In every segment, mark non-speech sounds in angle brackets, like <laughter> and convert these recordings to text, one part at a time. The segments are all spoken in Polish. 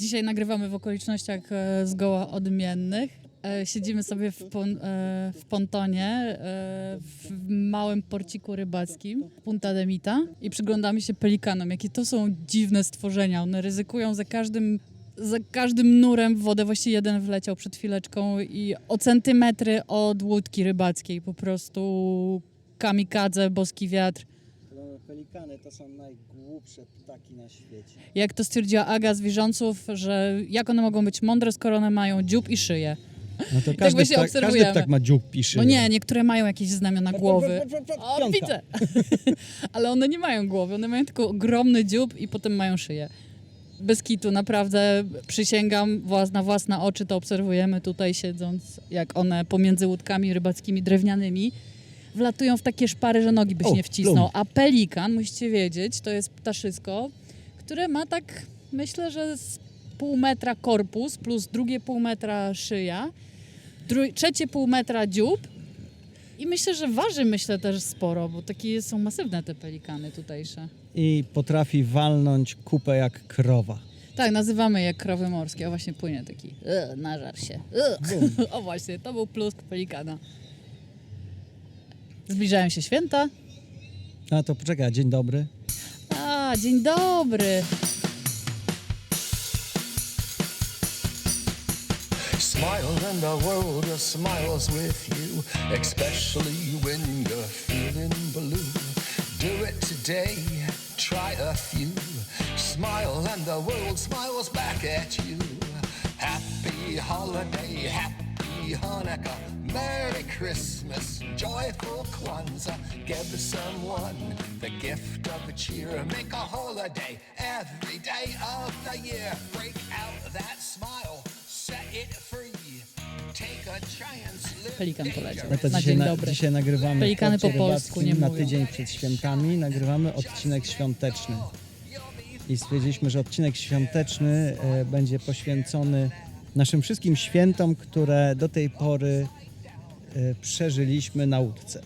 Dzisiaj nagrywamy w okolicznościach e, zgoła odmiennych. E, Siedzimy sobie w, pon, e, w pontonie w małym porciku rybackim Punta de Mita i przyglądamy się pelikanom. Jakie to są dziwne stworzenia. One ryzykują za każdym, za każdym nurem w wodę. Właściwie jeden wleciał przed chwileczką i o centymetry od łódki rybackiej. Po prostu kamikadze, boski wiatr. Pelikany to są najgłupsze ptaki na świecie. Jak to stwierdziła Aga z Wierząców, że jak one mogą być mądre, skoro one mają dziób i szyję. No to <laughs> każdy właśnie ptak- każdy obserwujemy. ptak ma dziób piszy. No nie, niektóre mają jakieś znamiona głowy. O, Piątka. widzę! <laughs> Ale one nie mają głowy, one mają tylko ogromny dziób i potem mają szyję. Bez kitu, naprawdę przysięgam, włas- na własne oczy to obserwujemy tutaj siedząc, jak one pomiędzy łódkami rybackimi drewnianymi wlatują w takie szpary, że nogi byś O, nie wcisnął. plum. A pelikan, musicie wiedzieć, to jest ptaszysko, które ma tak, myślę, że z pół metra korpus plus drugie pół metra szyja, trzecie pół metra dziób i myślę, że waży myślę też sporo, bo takie są masywne te pelikany tutejsze. I potrafi walnąć kupę jak krowa. Tak, nazywamy je krowy morskie. O właśnie płynie taki. Yy, nażar się. Yy. <laughs> o właśnie, to był plusk pelikana. Zbliżają się święta. A to poczekaj, dzień dobry. A, dzień dobry. Smile and the world smiles with you, especially when you're feeling blue. Do it today, try a few. Smile and the world smiles back at you. Happy holiday, happy Hanukkah, Merry Christmas, joyful Kwanzaa. Give someone the gift of cheer. Make a holiday every day of the year. Break out that smile, set it free. Take a chance, live Pelikan poleciał. No to Na dzisiaj, na, dzisiaj nagrywamy Pelikany po polsku nie na mówią. tydzień przed świętami. Nagrywamy odcinek świąteczny. I stwierdziliśmy, że odcinek świąteczny e, będzie poświęcony naszym wszystkim świętom, które do tej pory e, przeżyliśmy na łódce.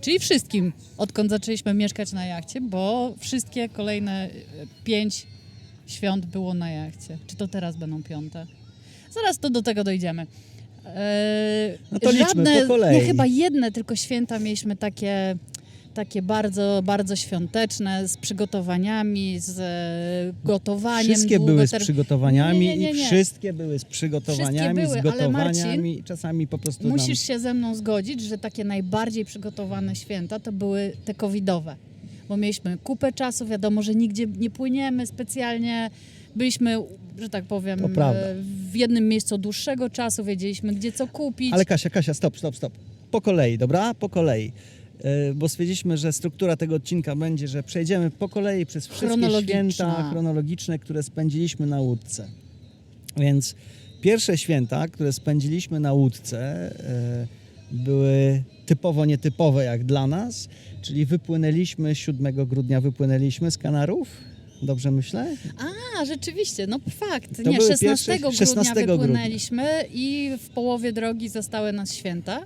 Czyli wszystkim, odkąd zaczęliśmy mieszkać na jachcie, bo wszystkie kolejne e, pięć świąt było na jachcie. Czy to teraz będą piąte? Zaraz to do tego dojdziemy. Eee, No to liczmy żadne, po kolei. Nie, chyba jedne tylko święta mieliśmy takie, takie bardzo, bardzo świąteczne, z przygotowaniami, z e, gotowaniem. Wszystkie były z przygotowaniami Nie, nie, nie, i nie. wszystkie były z przygotowaniami, były, z gotowaniami i czasami po prostu Musisz nam... się ze mną zgodzić, że takie najbardziej przygotowane święta to były te covidowe. Bo mieliśmy kupę czasu, wiadomo, że nigdzie nie płyniemy specjalnie. Byliśmy, że tak powiem, e, w jednym miejscu dłuższego czasu, wiedzieliśmy gdzie co kupić. Ale Kasia, Kasia, stop, stop, stop. Po kolei, dobra? Po kolei. Yy, Bo stwierdziliśmy, że struktura tego odcinka będzie, że przejdziemy po kolei przez wszystkie święta chronologiczne, które spędziliśmy na łódce. Więc pierwsze święta, które spędziliśmy na łódce, yy, były typowo nietypowe jak dla nas, czyli wypłynęliśmy 7 grudnia, wypłynęliśmy z Kanarów. Dobrze myślę? A, rzeczywiście, no fakt. To nie, były 16 pierwsze- grudnia 16 grudnia. wypłynęliśmy i w połowie drogi zastały nas święta.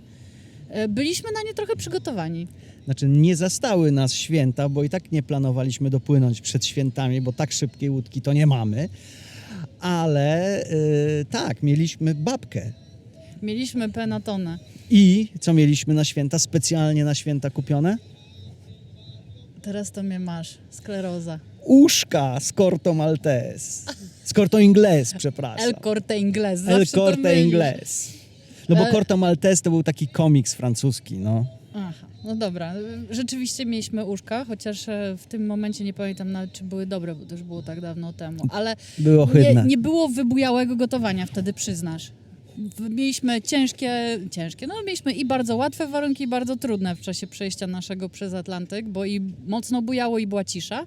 E, Byliśmy na nie trochę przygotowani. Znaczy nie zastały nas święta, bo i tak nie planowaliśmy dopłynąć przed świętami, bo tak szybkiej łódki to nie mamy. Ale yy, tak, mieliśmy babkę. Mieliśmy penatonę. I co mieliśmy na święta, specjalnie na święta kupione? Teraz to mnie masz. Skleroza. Uszka z Corto Maltese. Z Corto Inglés, przepraszam. El Corte Inglés. El Corte. Inglés. No bo Ale- Corto Maltese to był taki komiks francuski, no. Aha, no dobra. Rzeczywiście mieliśmy uszka, chociaż e, w tym momencie nie pamiętam nawet, czy były dobre, bo to już było tak dawno temu. Ale Były nie, nie było wybujałego gotowania wtedy, przyznasz. Mieliśmy ciężkie, ciężkie, no mieliśmy i bardzo łatwe warunki, i bardzo trudne w czasie przejścia naszego przez Atlantyk, bo i mocno bujało i była cisza.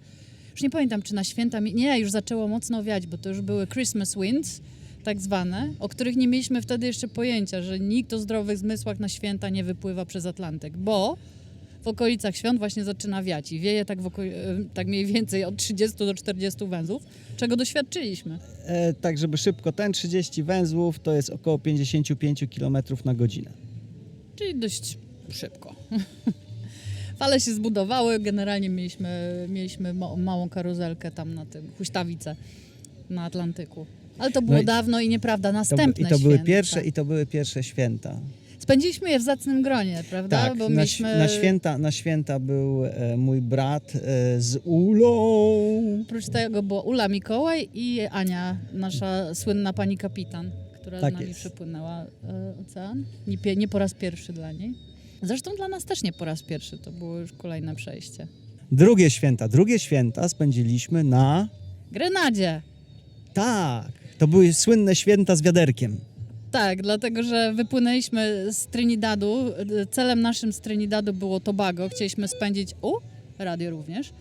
Już nie pamiętam, czy na święta, nie, już zaczęło mocno wiać, bo to już były Christmas winds, tak zwane, o których nie mieliśmy wtedy jeszcze pojęcia, że nikt o zdrowych zmysłach na święta nie wypływa przez Atlantyk, bo w okolicach świąt właśnie zaczyna wiać i wieje tak, w oko- e, tak mniej więcej od 30 do 40 węzłów, czego doświadczyliśmy. E, tak, żeby szybko, ten 30 węzłów to jest około 55 km na godzinę. Czyli dość szybko. <laughs> Fale się zbudowały, generalnie mieliśmy, mieliśmy ma- małą karuzelkę tam na tym, huśtawicę na Atlantyku. Ale to było No i- dawno i nieprawda, To, następne I to były święta. pierwsze i to były pierwsze święta. Spędziliśmy je w zacnym gronie, prawda? Tak, Bo na, mieliśmy... na, święta, na święta był e, mój brat e, z Ulą. Oprócz tego była Ula Mikołaj i Ania, nasza słynna pani kapitan, która Tak z nami jest. przepłynęła e, ocean. Nie, nie po raz pierwszy dla niej. Zresztą dla nas też nie po raz pierwszy, to było już kolejne przejście. Drugie święta. Drugie święta spędziliśmy na... Grenadzie! Tak, to były słynne święta z wiaderkiem. Tak, dlatego że wypłynęliśmy z Trinidadu. Celem naszym z Trinidadu było Tobago. Chcieliśmy spędzić. U, radio również.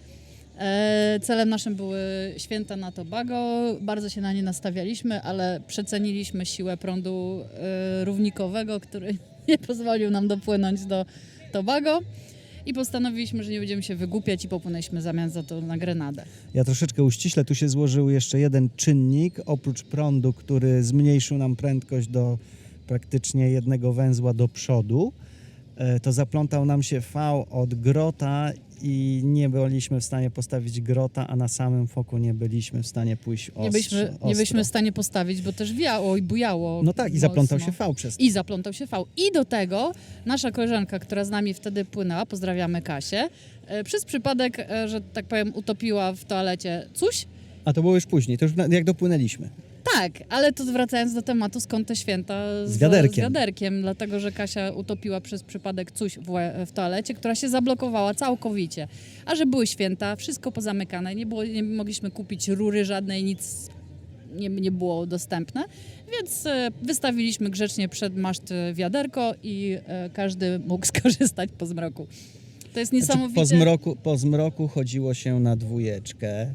E, celem naszym były święta na Tobago. Bardzo się na nie nastawialiśmy, ale przeceniliśmy siłę prądu e, równikowego, który <laughs> nie pozwolił nam dopłynąć do Tobago. I postanowiliśmy, że nie będziemy się wygłupiać i popłynęliśmy zamiast za to na Grenadę. Ja troszeczkę uściślę, tu się złożył jeszcze jeden czynnik, oprócz prądu, który zmniejszył nam prędkość do praktycznie jednego węzła do przodu. E, To zaplątał nam się V od grota i nie byliśmy w stanie postawić grota, a na samym foku nie byliśmy w stanie pójść ostro. Nie byliśmy, nie ostro. byliśmy w stanie postawić, bo też wiało i bujało. No tak, i zaplątał mocno. się V przez to. I zaplątał się V. I do tego nasza koleżanka, która z nami wtedy płynęła, pozdrawiamy Kasię, e, przez przypadek, e, że tak powiem, utopiła w toalecie coś. A to było już później, to już jak dopłynęliśmy. Tak, ale to wracając do tematu, skąd te święta Z wiaderkiem. Z wiaderkiem, dlatego że Kasia utopiła przez przypadek coś w, w toalecie, która się zablokowała całkowicie. A że były święta, wszystko pozamykane, nie, było, nie mogliśmy kupić rury żadnej, nic nie, nie było dostępne, więc e, wystawiliśmy grzecznie przed maszt e, wiaderko i e, każdy mógł <laughs> skorzystać po zmroku. To jest Znaczy, niesamowicie... po, zmroku, po zmroku chodziło się na dwójeczkę.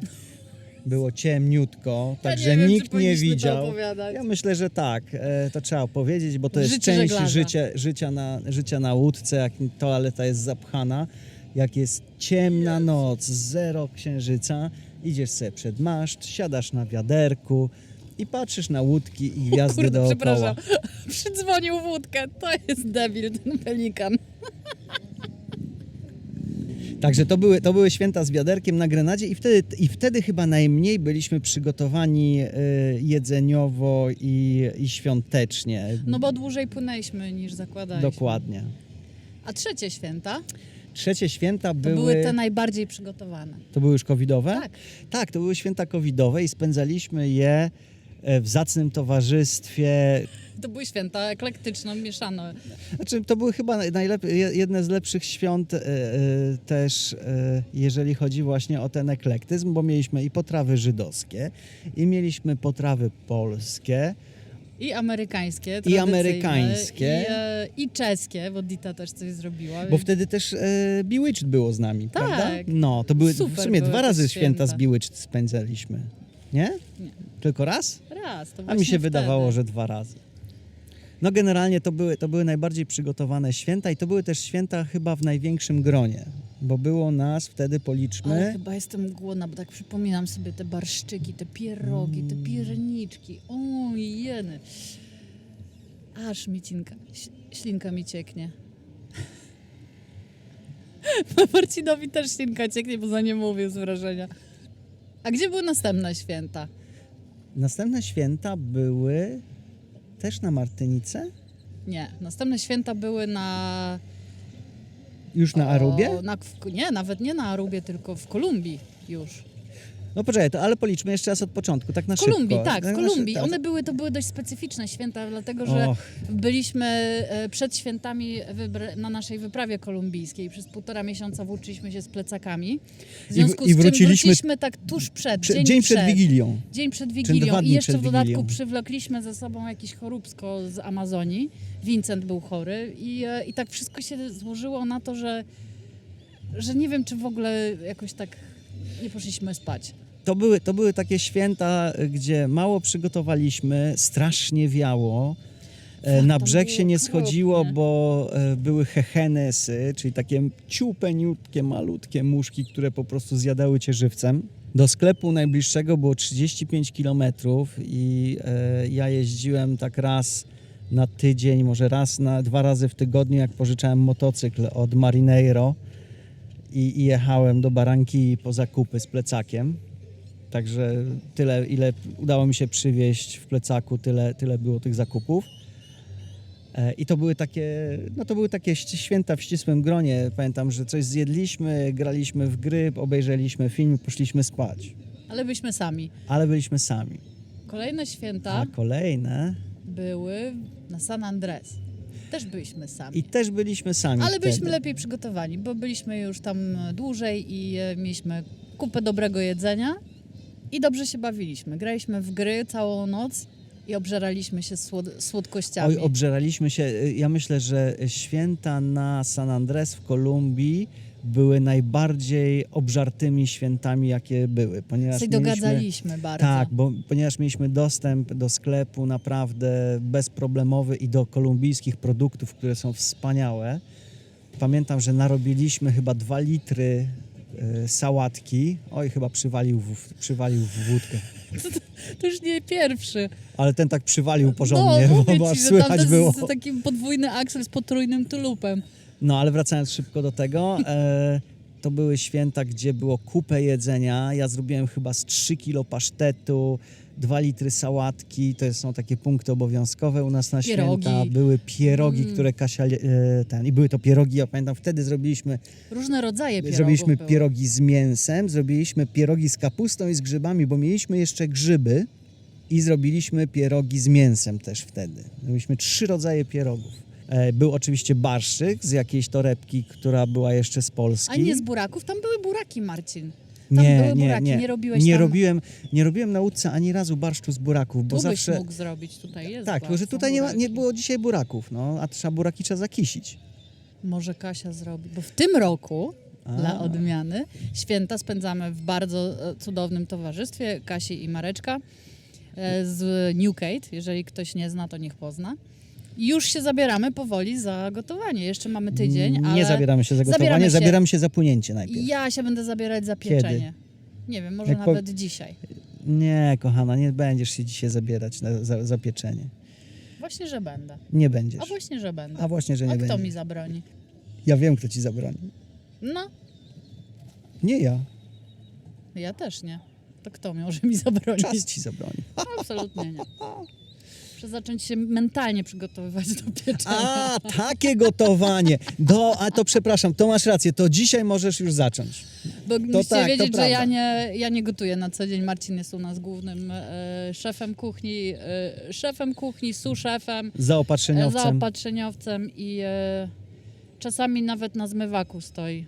Było ciemniutko, Ja także wiem, nikt nie widział. Ja myślę, że tak, e, to trzeba powiedzieć, bo to jest Życie część żeglarza. życia, życia, na, życia na łódce, jak toaleta jest zapchana, jak jest ciemna noc, zero księżyca, idziesz sobie przed maszt, siadasz na wiaderku i patrzysz na łódki i gwiazdy Kurde, dookoła. przepraszam. <laughs> Przydzwonił wódkę. To jest debil, ten pelikan. Także to były, to były święta z wiaderkiem na Grenadzie i wtedy, i wtedy chyba najmniej byliśmy przygotowani y, jedzeniowo i, i świątecznie. No bo dłużej płynęliśmy niż zakładaliśmy. Dokładnie. A trzecie święta Trzecie święta to były... były te najbardziej przygotowane. To były już covidowe? Tak. Tak, to były święta covidowe i spędzaliśmy je w zacnym towarzystwie. To były święta eklektyczno mieszane. Znaczy, to były chyba jedne z lepszych świąt e, e, też, e, jeżeli chodzi właśnie o ten eklektyzm, bo mieliśmy i potrawy żydowskie, i mieliśmy potrawy polskie, I amerykańskie, I amerykańskie. I, e, i czeskie, bo Dita też coś zrobiła. bo więc- wtedy też e, Bewitched było z nami, Tak. prawda? No, to były w Super sumie były dwa razy święta. święta z Bewitched spędzaliśmy. Nie? Nie. Tylko raz? Raz, to A mi się wydawało, wtedy. że dwa razy. No generalnie to były, to były najbardziej przygotowane święta i to były też święta chyba w największym gronie, bo było nas wtedy, policzmy, Ale chyba jestem głodna, bo tak przypominam sobie te barszczyki, te pierogi, te Mm. pierniczki. O jeny. Aż mi cinka, ślinka mi cieknie. <laughs> Marcinowi też ślinka cieknie, bo za nie mówię z wrażenia. A gdzie były następne święta? Następne święta były też na Martynice? Nie, następne święta były na... Już na Arubie? O, na, nie, nawet nie na Arubie, tylko w Kolumbii już. No poczekaj, to, ale policzmy jeszcze raz od początku, tak na W Kolumbii, szybko. tak, w na Kolumbii. One były, to były dość specyficzne święta, dlatego że Och. byliśmy e, przed świętami na naszej wyprawie kolumbijskiej. Przez półtora miesiąca włóczyliśmy się z plecakami. W I- związku i z czym wróciliśmy- wróciliśmy tak tuż przed, Prze- dzień, dzień przed Wigilią. Dzień przed Wigilią i jeszcze przed w dodatku Wigilią. przywlekliśmy ze sobą jakieś choróbsko z Amazonii. Vincent był chory i, e, i tak wszystko się złożyło na to, że, że nie wiem, czy w ogóle jakoś tak nie poszliśmy spać. To były, to były takie święta, gdzie mało przygotowaliśmy, strasznie wiało. E, Tak, Na brzeg się nie schodziło, okropnie. bo e, były hechenesy, czyli takie ciupeniutkie, malutkie muszki, które po prostu zjadały cię żywcem. Do sklepu najbliższego było 35 kilometrów i e, ja jeździłem tak raz na tydzień, może raz na dwa razy w tygodniu, jak pożyczałem motocykl od Marineiro i, i jechałem do Baranki po zakupy z plecakiem Także tyle, ile udało mi się przywieźć w plecaku, tyle, tyle było tych zakupów. E, I to były takie, no to były takie święta w ścisłym gronie. Pamiętam, że coś zjedliśmy, graliśmy w gry, obejrzeliśmy film poszliśmy spać. Ale byliśmy sami. Ale byliśmy sami. Kolejne święta A kolejne... były na San Andres. Też byliśmy sami. I też byliśmy sami Ale wtedy. byliśmy lepiej przygotowani, bo byliśmy już tam dłużej i e, mieliśmy kupę dobrego jedzenia i dobrze się bawiliśmy. Graliśmy w gry całą noc i obżeraliśmy się słod- słodkościami. Oj, obżeraliśmy się. Ja myślę, że święta na San Andres w Kolumbii były najbardziej obżartymi świętami, jakie były, ponieważ dogadzaliśmy bardzo. Tak, bo ponieważ mieliśmy dostęp do sklepu naprawdę bezproblemowy i do kolumbijskich produktów, które są wspaniałe. Pamiętam, że narobiliśmy chyba dwa litry e, sałatki. Oj, chyba przywalił w, przywalił w wódkę. <laughs> To już nie pierwszy. Ale ten tak przywalił porządnie, no, bo, bo ci, słychać to było. jest taki podwójny aksel z potrójnym tulupem. No ale wracając szybko do tego, e, to były święta, gdzie było kupę jedzenia. Ja zrobiłem chyba z 3 kilo pasztetu, 2 litry sałatki. To są takie punkty obowiązkowe u nas na Pierogi. święta. Były pierogi, Mm. które Kasia, e, ten, i były to pierogi, ja pamiętam, wtedy zrobiliśmy, Różne rodzaje pierogów zrobiliśmy były. pierogi z mięsem, zrobiliśmy pierogi z kapustą i z grzybami, bo mieliśmy jeszcze grzyby i zrobiliśmy pierogi z mięsem też wtedy. Zrobiliśmy trzy rodzaje pierogów. E, Był oczywiście barszczyk z jakiejś torebki, która była jeszcze z Polski. A nie z buraków? Tam były buraki, Marcin. Tam nie, były nie, buraki, nie. nie robiłeś nie tam... robiłem, nie robiłem na łódce ani razu barszczu z buraków, bo tu zawsze... mógł zrobić, tutaj jest Tak, tylko że tutaj nie, ma, nie było dzisiaj buraków, no, a trzeba buraki trzeba zakisić. Może Kasia zrobi, bo w tym roku A. dla odmiany święta spędzamy w bardzo e, cudownym towarzystwie Kasi i Mareczka e, z Newcate. Jeżeli ktoś nie zna, to niech pozna. Już się zabieramy powoli za gotowanie. Jeszcze mamy tydzień, ale Nie zabieramy się za gotowanie, Zabieramy się. się, za płynięcie najpierw. ja się będę zabierać za Kiedy? pieczenie. Nie wiem, może Jak po- nawet dzisiaj. Nie, kochana, nie będziesz się dzisiaj zabierać na, za, za pieczenie. Właśnie, że będę. Nie będziesz. A właśnie, że będę. A właśnie, że nie A kto będziesz. mi zabroni? Ja wiem, kto ci zabroni. No, Nie ja. ja też nie. To kto może mi zabronić? Czas ci zabroni. Absolutnie nie. <laughs> Muszę zacząć się mentalnie przygotowywać do pieczenia. A, takie gotowanie. Do, a to przepraszam, to masz rację, to dzisiaj możesz już zacząć. Bo musicie tak, to wiedzieć, że ja prawda. nie, ja nie gotuję na co dzień. Marcin jest u nas głównym e, szefem kuchni, e, szefem kuchni, suszefem, e, Zaopatrzeniowcem. zaopatrzeniowcem i e, czasami nawet na zmywaku stoi.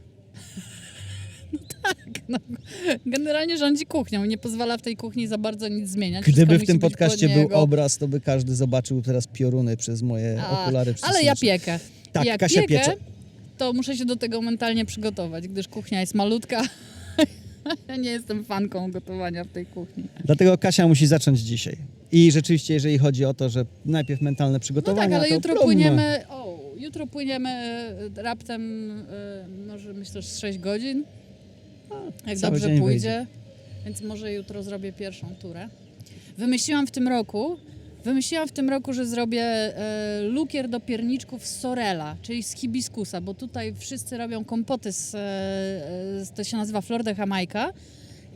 No tak, no. generalnie rządzi kuchnią, nie pozwala w tej kuchni za bardzo nic zmieniać. Wszystko Gdyby w tym podcaście był obraz, to by każdy zobaczył teraz pioruny przez moje A, okulary Ale ja piekę. Tak, Kasia piekę, piecze. to muszę się do tego mentalnie przygotować, gdyż kuchnia jest malutka. <laughs> ja nie jestem fanką gotowania w tej kuchni. Dlatego Kasia musi zacząć dzisiaj. I rzeczywiście, jeżeli chodzi o to, że najpierw mentalne No przygotowania, tak, ale jutro płyniemy. O, jutro płyniemy e, raptem, e, może myślę, że z 6 godzin. Jak dobrze pójdzie. Więc może jutro zrobię pierwszą turę. Wymyśliłam w tym roku. Wymyśliłam w tym roku, że zrobię e, lukier do pierniczków z sorela, czyli z hibiskusa, bo tutaj wszyscy robią kompoty z, e, e, to się nazywa flor de Jamaica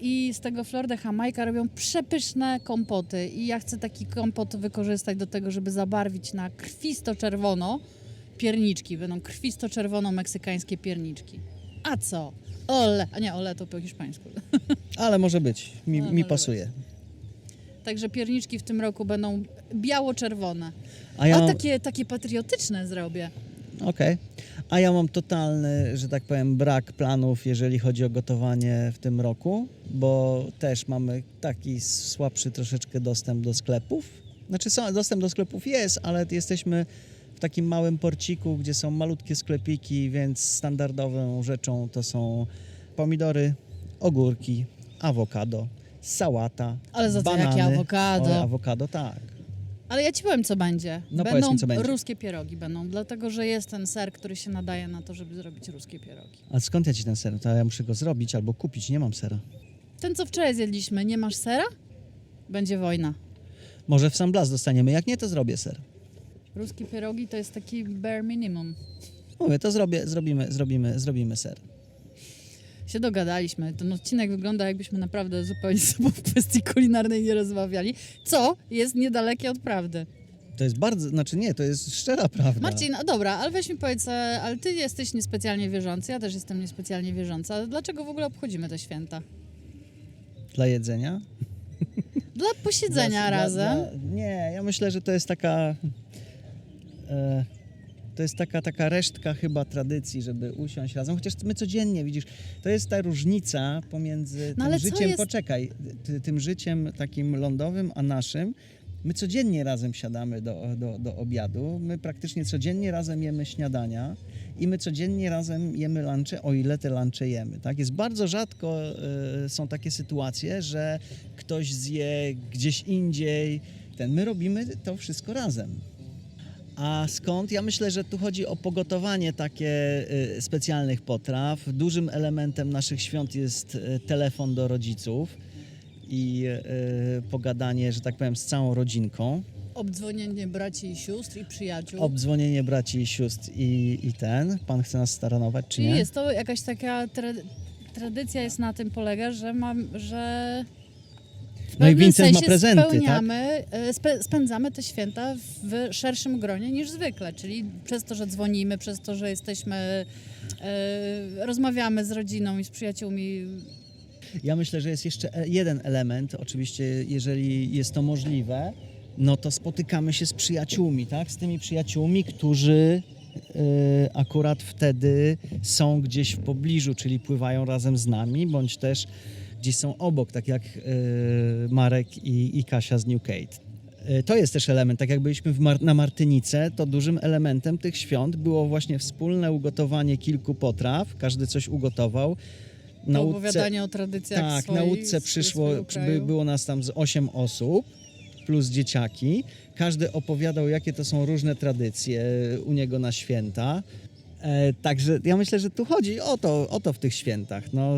i z tego flor de Jamaica robią przepyszne kompoty i ja chcę taki kompot wykorzystać do tego, żeby zabarwić na krwisto-czerwono pierniczki. Będą krwisto-czerwono meksykańskie pierniczki. A co? Ole, a nie ole to po hiszpańsku. <laughs> Ale może być, mi, Ale mi może pasuje. Także pierniczki w tym roku będą biało-czerwone. A ja A takie, takie patriotyczne zrobię. okej. A ja mam totalny, że tak powiem, brak planów, jeżeli chodzi o gotowanie w tym roku, bo też mamy taki słabszy troszeczkę dostęp do sklepów. Znaczy dostęp do sklepów jest, ale jesteśmy w takim małym porciku, gdzie są malutkie sklepiki, więc standardową rzeczą to są pomidory, ogórki, awokado, sałata, Ale za to banany. jakie awokado. O, awokado, tak. Ale ja ci powiem, co będzie. No będą powiedz mi, co będzie. ruskie pierogi będą, dlatego że jest ten ser, który się nadaje na to, żeby zrobić ruskie pierogi. A skąd ja ci ten ser? To ja muszę go zrobić albo kupić, nie mam sera. Ten, co wczoraj zjedliśmy, nie masz sera? Będzie wojna. Może w San Blas dostaniemy, jak nie, to zrobię ser. Ruskie pierogi to jest taki bare minimum. Mówię, to zrobię, zrobimy, zrobimy, zrobimy ser. się dogadaliśmy. Ten odcinek wygląda jakbyśmy naprawdę zupełnie <laughs> z sobą w kwestii kulinarnej nie rozmawiali, co jest niedalekie od prawdy. To jest bardzo, znaczy nie, to jest szczera prawda. Marcin, a dobra, ale weź mi powiedz, e, ale ty jesteś niespecjalnie wierzący, ja też jestem niespecjalnie wierząca. Dlaczego w ogóle obchodzimy te święta? Dla jedzenia? Dla posiedzenia Dla- razem. dla- nie, ja myślę, że to jest taka. E, to jest taka, taka resztka chyba tradycji, żeby usiąść razem. Chociaż my codziennie, widzisz, to jest ta różnica pomiędzy No tym życiem, jest- poczekaj, ty, tym życiem takim lądowym, a naszym. My codziennie razem siadamy do, do, do obiadu, my praktycznie codziennie razem jemy śniadania i my codziennie razem jemy lunche, o ile te lunche jemy. Tak? Jest bardzo rzadko e, są takie sytuacje, że ktoś zje gdzieś indziej. Ten, my robimy to wszystko razem. A skąd? Ja myślę, że tu chodzi o pogotowanie takie y, specjalnych potraw. Dużym elementem naszych świąt jest y, telefon do rodziców i y, pogadanie, że tak powiem, z całą rodzinką. Obdzwonienie braci i sióstr i przyjaciół. Obdzwonienie braci i sióstr i, i ten. Pan chce nas staranować, czy Czyli nie? jest to jakaś taka tra tradycja jest na tym polega, że mam, że No i Vincent ma prezenty, tak? e, spe, spędzamy te święta w szerszym gronie niż zwykle, czyli przez to, że dzwonimy, przez to, że jesteśmy, e, rozmawiamy z rodziną i z przyjaciółmi. Ja myślę, że jest jeszcze e- jeden element. Oczywiście, jeżeli jest to możliwe, no to spotykamy się z przyjaciółmi, tak? Z tymi przyjaciółmi, którzy akurat wtedy są gdzieś w pobliżu, czyli pływają razem z nami, bądź też gdzieś są obok, tak jak e, Marek i, i Kasia z New Kate. E, To jest też element, tak jak byliśmy Mar- na Martynice, to dużym elementem tych świąt było właśnie wspólne ugotowanie kilku potraw, każdy coś ugotował. To opowiadanie o tradycjach Tak, swoich, na łódce z- przyszło, by, było nas tam z 8 osób, plus dzieciaki. Każdy opowiadał, jakie to są różne tradycje u niego na święta. E, także ja myślę, że tu chodzi o to, o to w tych świętach. No,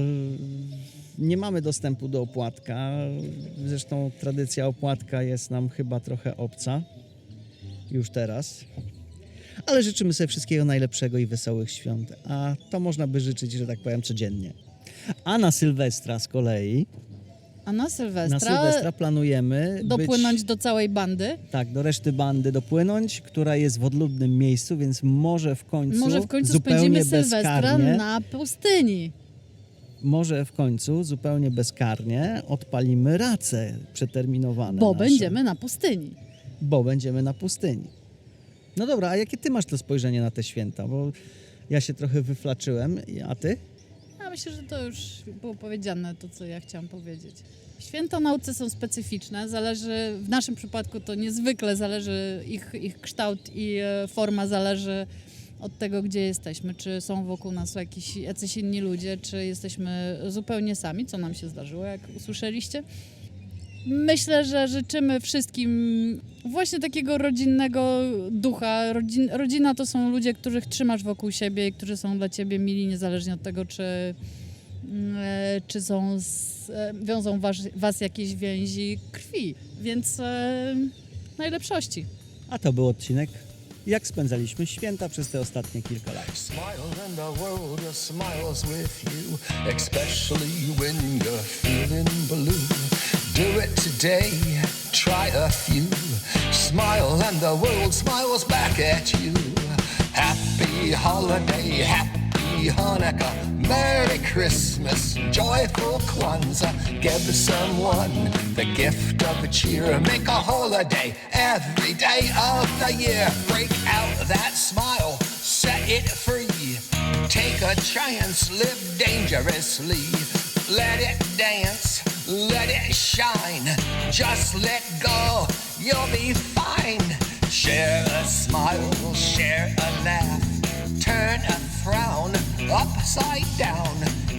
nie mamy dostępu do opłatka. Zresztą tradycja opłatka jest nam chyba trochę obca już teraz. Ale życzymy sobie wszystkiego najlepszego i wesołych świąt. A to można by życzyć, że tak powiem, codziennie. A na Sylwestra z kolei, A na na Sylwestra, Sylwestra planujemy dopłynąć być, do całej bandy. tak, do reszty bandy dopłynąć, która jest w odludnym miejscu, więc może w końcu Może w końcu spędzimy Sylwestra na pustyni. może w końcu zupełnie bezkarnie odpalimy race przeterminowane Bo nasze, będziemy na pustyni. bo będziemy na pustyni. No dobra, a jakie ty masz to spojrzenie na te święta? Bo ja się trochę wyflaczyłem, a ty? Myślę, że to już było powiedziane, to co ja chciałam powiedzieć. Święta nauce są specyficzne, zależy, w naszym przypadku to niezwykle zależy, ich, ich kształt i e, forma zależy od tego, gdzie jesteśmy. Czy są wokół nas jakiś, jacyś inni ludzie, czy jesteśmy zupełnie sami, co nam się zdarzyło, jak usłyszeliście. Myślę, że życzymy wszystkim właśnie takiego rodzinnego ducha. Rodzin, rodzina to są ludzie, których trzymasz wokół siebie i którzy są dla ciebie mili, niezależnie od tego, czy, mm, e, czy są z, e, wiążą was, was jakieś więzi krwi. Więc e, najlepszości. A to był odcinek, jak spędzaliśmy święta przez te ostatnie kilka lat. Smile Do it today, try a few. Smile and the world smiles back at you. Happy holiday, happy Hanukkah, Merry Christmas, joyful Kwanzaa. Give someone the gift of a cheer. Make a holiday every day of the year. Break out that smile, set it free. Take a chance, live dangerously. Let it dance, let it shine. Just let go, you'll be fine. Share a smile, share a laugh. Turn a frown upside down.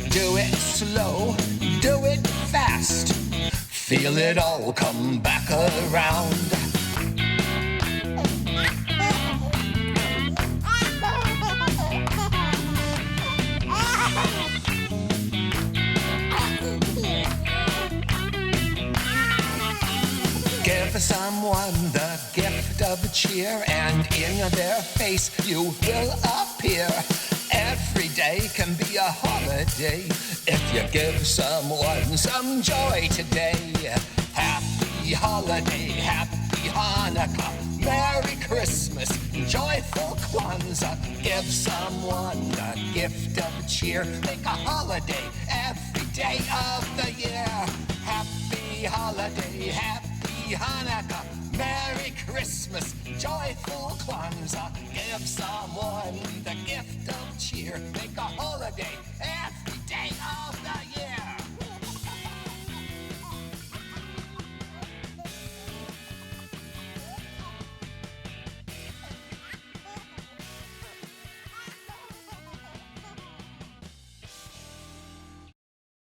Do it slow, do it fast. Feel it all come back around. Someone the gift of cheer, and in their face you will appear. Every day can be a holiday If you give someone some joy today, happy holiday, happy Hanukkah, Merry Christmas, joyful Kwanzaa. Give someone a gift of cheer, make a holiday every day of the year. Happy holiday, happy Hanukkah, Merry Christmas, joyful Kwanzaa. Give someone the gift of cheer, make a holiday